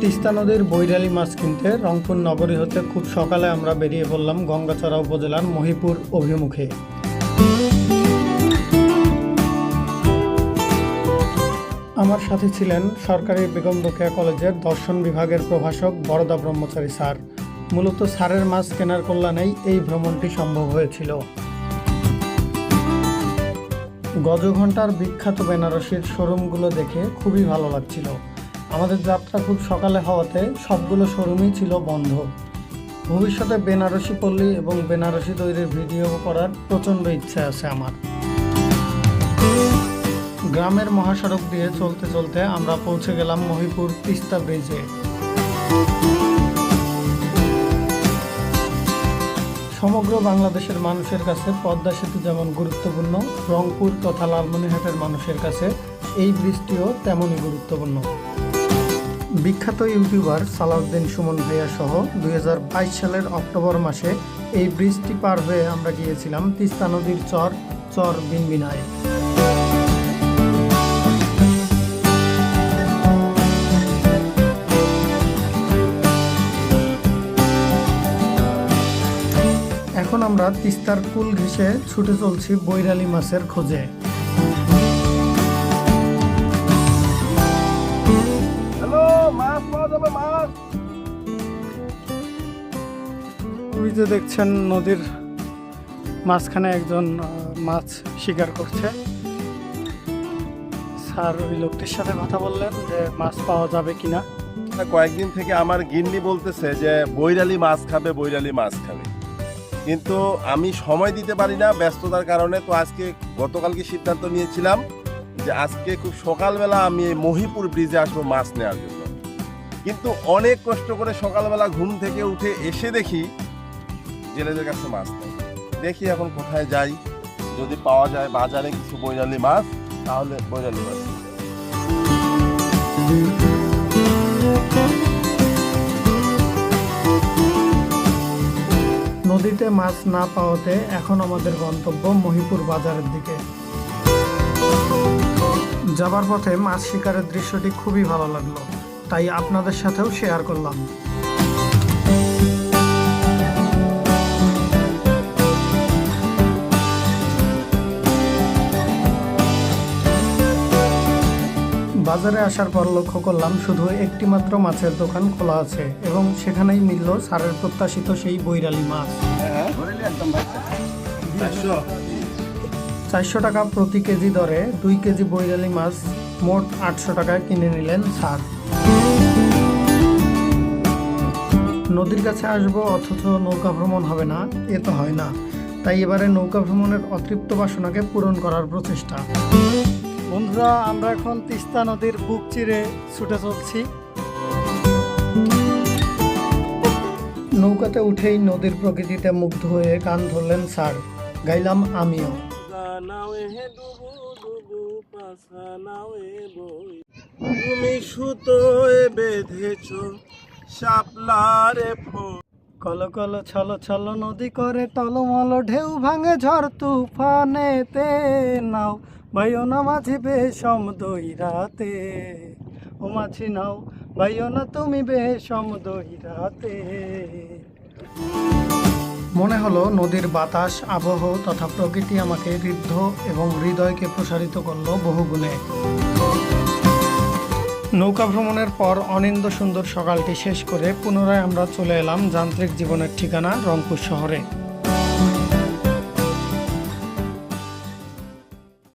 তিস্তা নদীর বৈরালি মাছ কিনতে রংপুর নগরী হতে খুব সকালে আমরা বেরিয়ে পড়লাম গঙ্গাচড়া উপজেলার মহিপুর অভিমুখে। আমার সাথে ছিলেন সরকারি বেগম রোকেয়া কলেজের দর্শন বিভাগের প্রভাষক বরদা ব্রহ্মচারী স্যার। মূলত স্যারের মাছ কেনার কল্যাণেই এই ভ্রমণটি সম্ভব হয়েছিল। গজঘণ্টার বিখ্যাত বেনারসির শোরুমগুলো দেখে খুবই ভালো লাগছিল। আমাদের যাত্রা খুব সকালে হওয়াতে সবগুলো শোরুমই ছিল বন্ধ। ভবিষ্যতে বেনারসি পল্লী এবং বেনারসি তৈরির ভিডিও করার প্রচণ্ড ইচ্ছা আছে আমার। গ্রামের মহাসড়ক দিয়ে চলতে চলতে আমরা পৌঁছে গেলাম মহিপুর তিস্তা ব্রিজে। সমগ্র বাংলাদেশের মানুষের কাছে পদ্মা সেতু যেমন গুরুত্বপূর্ণ, রংপুর তথা লালমনিরহাটের মানুষের কাছে এই ব্রিজটিও তেমনই গুরুত্বপূর্ণ। বিখ্যাত ইউটিউবার সালাউদ্দিন সুমন ভাইয়া সহ দুই হাজার বাইশ সালের অক্টোবর মাসে এই ব্রিজটি পার হয়ে আমরা গিয়েছিলাম তিস্তা নদীর চর চর বিনবিনায়। এখন আমরা তিস্তার কুল ঘেঁষে ছুটে চলছি বৈরালি মাছের খোঁজে। যে দেখছেন নদীর মাঝখানে একজন মাছ শিকার করছে। স্যার ওই লোকটির সাথে কথা বললেন যে মাছ পাওয়া যাবে কিনা। কয়েকদিন থেকে আমার গিন্নি বলতেছে যে বৈরালি মাছ খাবে বৈরালি মাছ খাবে। কিন্তু আমি সময় দিতে পারি না ব্যস্ততার কারণে। তো আজকে গতকালকে সিদ্ধান্ত নিয়েছিলাম যে আজকে খুব সকালবেলা আমি এই মহিপুর ব্রিজে আসব মাছ নেওয়ার জন্য। কিন্তু অনেক কষ্ট করে সকালবেলা ঘুম থেকে উঠে এসে দেখি জেলেদের কাছে মাছ নেই। দেখি এখন কোথায় যাই। যদি পাওয়া যায় বাজারে কিছু বৈরালি মাছ, তাহলে বৈরালি মাছ নদীতে মাছ না পাওয়াতে এখন আমাদের গন্তব্য মহিপুর বাজারের দিকে। যাবার পথে মাছ শিকারের দৃশ্যটি খুবই ভালো লাগল, তাই আপনাদের সাথেও শেয়ার করলাম। বাজারে আসার পর লক্ষ্য করলাম শুধু একটি মাত্র মাছের দোকান খোলা আছে এবং সেখানেই মিলল সারের প্রত্যাশিত সেই বৈরালী মাছ। চারশো টাকা প্রতি কেজি দরে দুই কেজি বৈরালি মাছ মোট আটশো টাকায় কিনে নিলেন স্যার নদীর কাছে আসব অথচ নৌকা ভ্রমণ হবে না, এ তো হয় না। তাই এবারে নৌকা ভ্রমণের অতৃপ্ত বাসনাকে পূরণ করার প্রচেষ্টা। বন্ধুরা আমরা এখন তিস্তা নদীর বুক চিরে ছুটে চলছি। নৌকাতে উঠেই নদীর প্রকৃতিতে মুগ্ধ হয়ে গান ধরলেন স্যার গাইলাম আমিও। তুমি সুতোয় বেঁধেছ শাপলারে কল কল ছল ছল নদী করে টলমল ঢেউ ভাঙে ঝড় তুফানেতে নাও। ভাইও না মাঝি বেশম দই রাতে। ও মাঝি নাও ভাইও না তুমি বেশম দই রাতে। মনে হলো নদীর বাতাস, আবহ তথা প্রকৃতি আমাকে ঋদ্ধ এবং হৃদয়কে প্রসারিত করল বহুগুণে। নৌকা ভ্রমণের পর অনিন্দ সুন্দর সকালটি শেষ করে পুনরায় আমরা চলে এলাম যান্ত্রিক জীবনের ঠিকানা রংপুর শহরে।